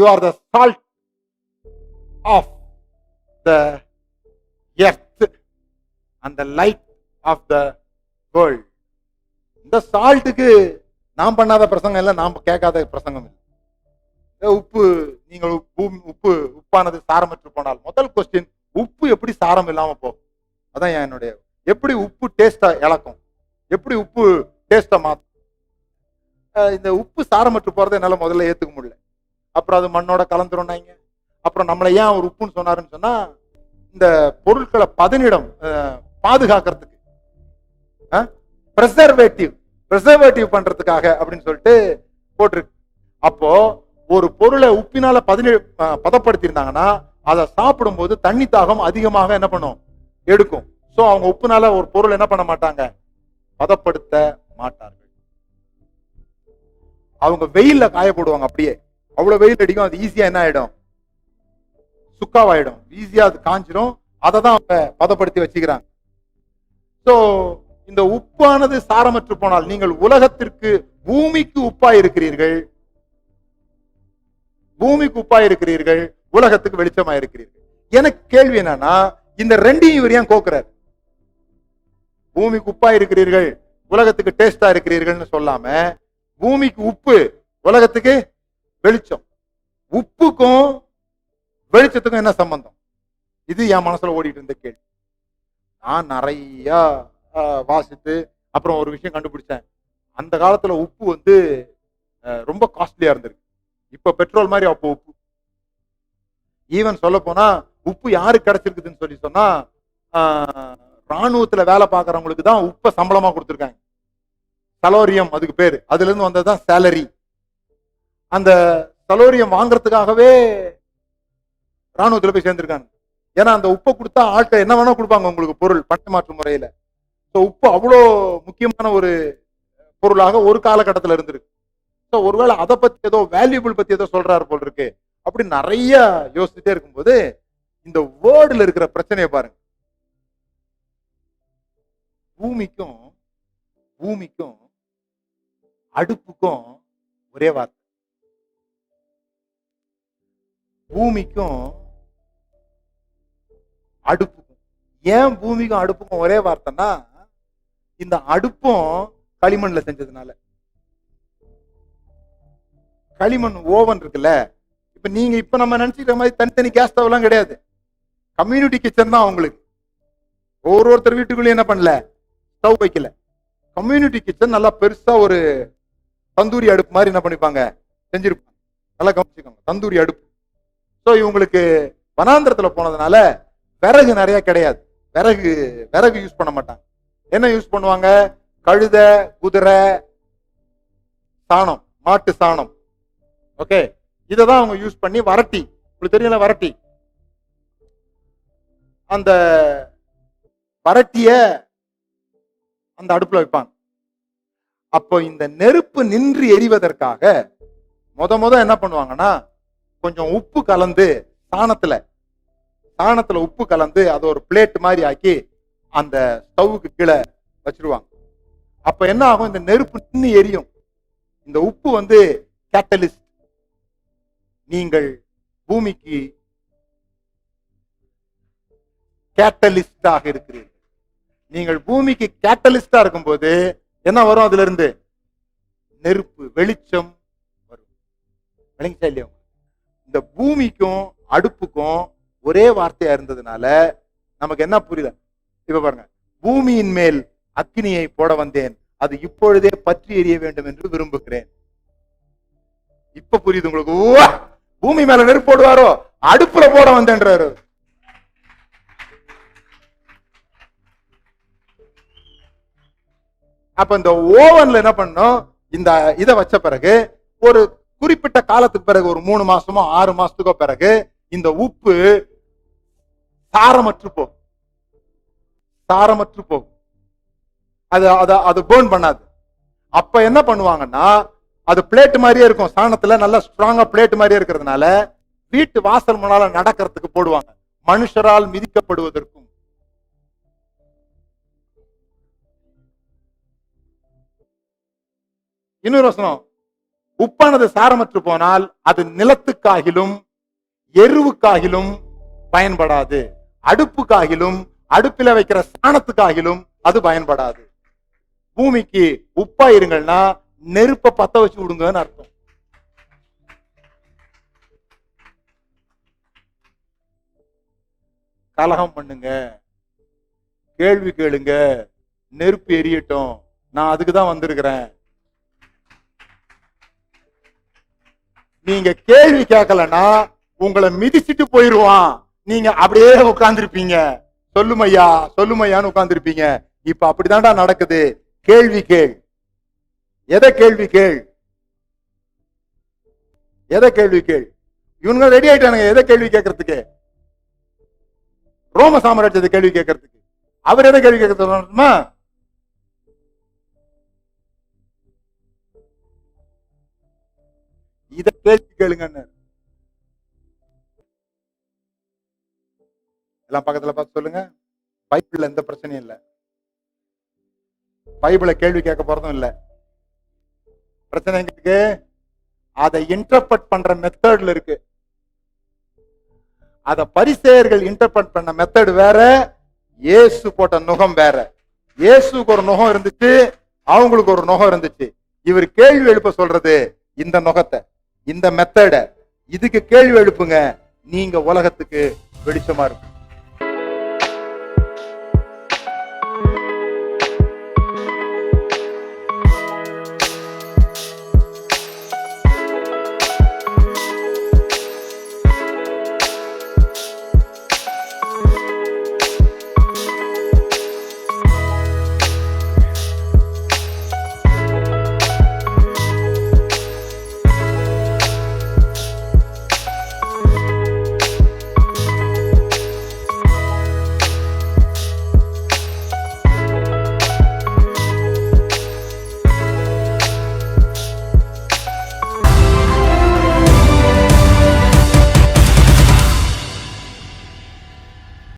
You are the salt of the earth அந்த light of the world இந்த சால்ட்டுக்கு நாம் பண்ணாத பிரசங்கம் இல்லை நாம் கேட்காத பிரசங்கம் இல்லை. இந்த உப்பு நீங்கள் உப்பு உப்பு உப்பானது சாரமற்று போனால் முதல் கொஸ்டின் உப்பு எப்படி சாரம் இல்லாம போகும்? அதான் என்னுடைய எப்படி உப்பு டேஸ்டா இழக்கும்? எப்படி உப்பு டேஸ்டா மாற்றும் இந்த உப்பு சாரமற்று போறதை என்னால் முதல்ல ஏத்துக்க முடியல. அப்புறம் அது மண்ணோட கலந்துரும்னாங்க. அப்புறம் நம்மளை ஏன் அவர் உப்புன்னு சொன்னாருன்னு சொன்னா இந்த பொருட்களை பதனிடம் பாதுகாக்கிறதுக்கு ப்ரெசர்வேட்டிவ் ப்ரெசர்வேட்டிவ் பண்றதுக்காக அப்படின்னு சொல்லிட்டு போட்டிருக்கு. அப்போ ஒரு பொருளை உப்பினால பதினேழு பதப்படுத்தியிருந்தாங்கன்னா அதை சாப்பிடும்போது தண்ணி தாகம் அதிகமாக என்ன பண்ணும்? எடுக்கும். ஸோ அவங்க உப்புனால ஒரு பொருள் என்ன பண்ண மாட்டாங்க? பதப்படுத்த மாட்டார்கள். அவங்க வெயில்ல காய போடுவாங்க அப்படியே. அவ்வளவு வெயில் அடிக்கும் அது ஈஸியா என்ன ஆயிடும்? சுக்காவாயிடும். ஈஸியா அது காஞ்சிரும். அதை தான் அவங்க பதப்படுத்தி வச்சுக்கிறாங்க. சோ இந்த உப்பானது சாரமற்று போனால் நீங்கள் உலகத்திற்கு பூமிக்கு உப்பா இருக்கிறீர்கள் பூமிக்கு உப்பா இருக்கிறீர்கள் உலகத்துக்கு வெளிச்சமா இருக்கிறீர்கள் எனக்கு கேள்வி என்னன்னா இந்த ரெண்டையும் இவர் ஏன் கோக்குறார்? பூமிக்கு உப்பா இருக்கிறீர்கள் உலகத்துக்கு டேஸ்டா இருக்கிறீர்கள்னு சொல்லாம பூமிக்கு உப்பு உலகத்துக்கு வெளிச்சம். உப்புக்கும் வெளிச்சத்துக்கும் என்ன சம்பந்தம்? இது என் மனசுல ஓடிட்டு இருந்த கேள்வி. நான் நிறைய வாசித்து அப்புறம் ஒரு விஷயம் கண்டுபிடிச்சேன். அந்த காலத்துல உப்பு வந்து ரொம்ப காஸ்ட்லியா இருந்திருக்கு. இப்ப பெட்ரோல் மாதிரி அப்போ உப்பு. ஈவன் சொல்ல போனா உப்பு யாருக்கு கிடைச்சிருக்குதுன்னு சொல்லி சொன்னா ஆஹ், ராணுவத்துல வேலை பார்க்கறவங்களுக்கு தான் உப்பை சம்பளமா கொடுத்துருக்காங்க. சலோரியம் அதுக்கு பேரு. அதுல இருந்து வந்ததுதான் சேலரி அந்த சலோரியம் வாங்குறதுக்காகவே ராணுவத்தில் போய் சேர்ந்திருக்காங்க. ஏன்னா அந்த உப்பை கொடுத்தா ஆட்கள் என்ன வேணா கொடுப்பாங்க உங்களுக்கு பொருள் பண மாற்று முறையில. ஸோ உப்பு அவ்வளோ முக்கியமான ஒரு பொருளாக ஒரு காலகட்டத்தில் இருந்திருக்கு. ஸோ ஒருவேளை அதை பத்தி ஏதோ வேல்யூபிள் பத்தி ஏதோ சொல்றாரு போல் இருக்கு. அப்படி நிறைய யோசிச்சுட்டே இருக்கும்போது இந்த வேர்டுல இருக்கிற பிரச்சனையை பாருங்க. பூமிக்கும் பூமிக்கும் அடுப்புக்கும் ஒரே வார்த்தை. பூமிக்கும் அடுப்புக்கும். ஏன் பூமிக்கும் அடுப்புக்கும் ஒரே வார்த்தைன்னா இந்த அடுப்பும் களிமண்ல செஞ்சதுனால. களிமண் ஓவன் இருக்குல்ல இப்ப நீங்க இப்ப நம்ம நினைச்சுக்கிற மாதிரி தனித்தனி கேஸ் ஸ்டவ்லாம் கிடையாது. கம்யூனிட்டி கிச்சன் தான் அவங்களுக்கு. ஒரு ஒருத்தர் வீட்டுக்குள்ளேயும் என்ன பண்ணல? ஸ்டவ் வைக்கல. கம்யூனிட்டி கிச்சன் நல்லா பெருசா ஒரு தந்தூரி அடுப்பு மாதிரி என்ன பண்ணிப்பாங்க? செஞ்சிருப்பாங்க. நல்லா கவனிச்சுக்கோங்க. தந்தூரி அடுப்பு. ஸோ இவங்களுக்கு வனாந்திரத்தில் போனதுனால விறகு நிறைய கிடையாது. விறகு விறகு யூஸ் பண்ண மாட்டாங்க. என்ன யூஸ் பண்ணுவாங்க? கழுத குதிரை சாணம் மாட்டு சாணம். ஓகே இதை தான் அவங்க யூஸ் பண்ணி வரட்டி. உங்களுக்கு தெரியல வரட்டி? அந்த வரட்டிய அந்த அடுப்புல வைப்பாங்க. அப்போ இந்த நெருப்பு நின்று எரிவதற்காக முத முத என்ன பண்ணுவாங்கன்னா கொஞ்சம் உப்பு கலந்து சாணத்துல சாணத்துல உப்பு கலந்து அதை ஒரு பிளேட் மாதிரி ஆக்கி அந்த ஸ்டவ்வுக்கு கீழே வச்சிருவாங்க. அப்ப என்ன ஆகும்? இந்த நெருப்பு நின்று எரியும். இந்த உப்பு வந்து கேட்டலிஸ்ட் நீங்கள் பூமிக்கு கேட்டலிஸ்டாக இருக்கிறீர்கள். நீங்கள் பூமிக்கு கேட்டலிஸ்டா இருக்கும்போது என்ன வரும் அதுல இருந்து? நெருப்பு வெளிச்சம் வரும். விளங்கிச்சா இல்லையா உங்களுக்கு? இந்த பூமிக்கும் அடுப்புக்கும் ஒரே வார்த்தையா இருந்ததுனால நமக்கு என்ன புரியல? இப்ப பாருங்க. பூமியின் மேல் அக்கினியை போட வந்தேன். அது இப்பொழுதே பற்றி எரிய வேண்டும் என்று விரும்புகிறேன். இப்ப புரியுது உங்களுக்கு? பூமி மேல நெருப்பு போடுவாரோ? அடுப்புல போட வந்தேன்றாரு. அப்ப இந்த ஓவன்ல என்ன பண்ணும் இந்த இதை வச்ச பிறகு ஒரு குறிப்பிட்ட காலத்துக்கு பிறகு ஒரு மூணு மாசமோ ஆறு மாசத்துக்கோ பிறகு இந்த உப்பு சாரமற்று போகும். சாரமற்று போகும். அது அதை அது பேர்ன் பண்ணாது. அப்ப என்ன பண்ணுவாங்கன்னா அது பிளேட் மாதிரியே இருக்கும். சாணத்துல நல்லா ஸ்ட்ராங்கா பிளேட் மாதிரியே இருக்கிறதுனால வீட்டு வாசல் முன்னால நடக்கிறதுக்கு போடுவாங்க. மனுஷரால் மிதிக்கப்படுவதற்கும். இன்னொரு வசனம். உப்பானது சாரமற்று போனால் அது நிலத்துக்காகிலும் எருவுக்காகிலும் பயன்படாது. அடுப்புக்காகிலும் அடுப்பில வைக்கிற சாணத்துக்காகிலும் அது பயன்படாது. பூமிக்கு உப்பா இருங்கள்னா நெருப்ப பத்த வச்சு விடுங்கன்னு அர்த்தம். கலகம் பண்ணுங்க. கேள்வி கேளுங்க. நெருப்பு எரியட்டும். நான் அதுக்கு தான் வந்திருக்கிறேன். நீங்க கேள்வி கேட்கலன்னா உங்களை மிதிச்சிட்டு போயிருவான். நீங்க அப்படியே உட்காந்துருப்பீங்க சொல்லுமையா சொல்லுமையான்னு உட்காந்துருப்பீங்க இப்ப அப்படிதான்டா நடக்குது. கேள்வி கேள். எதை கேள்வி கேள்? எதை கேள்வி கேள்? இவனுங்க ரெடி ஆயிட்டானுங்க. எதை கேள்வி கேட்கறதுக்கு? ரோம சாம்ராஜ்யத்தை கேள்வி கேட்கறதுக்கு. அவர் எதை கேள்வி கேட்கறதுமா இத பேசி கேளுங்கன்னு எல்லாம் பக்கத்துல பார்த்து சொல்லுங்க. பைபிள்ல எந்த பிரச்சனையும் இல்ல. பைபிளை கேள்வி கேட்க போறதும் இல்ல. பிரச்சனை எங்க இருக்கு அதை இன்டர்பிரட் பண்ற மெத்தட்ல இருக்கு. அத பரிசெயர்கள் இன்டர்பிரட் பண்ண மெத்தட் வேற இயேசு போட்ட நுகம் வேற. இயேசுக்கு ஒரு நுகம் இருந்துச்சு அவங்களுக்கு ஒரு நுகம் இருந்துச்சு. இவர் கேள்வி எழுப்ப சொல்றது இந்த நுகத்தை. இந்த மெத்தட இதுக்கு கேள்வி எழுப்புங்க. நீங்க உலகத்துக்கு வெளிச்சமா இருக்கும்.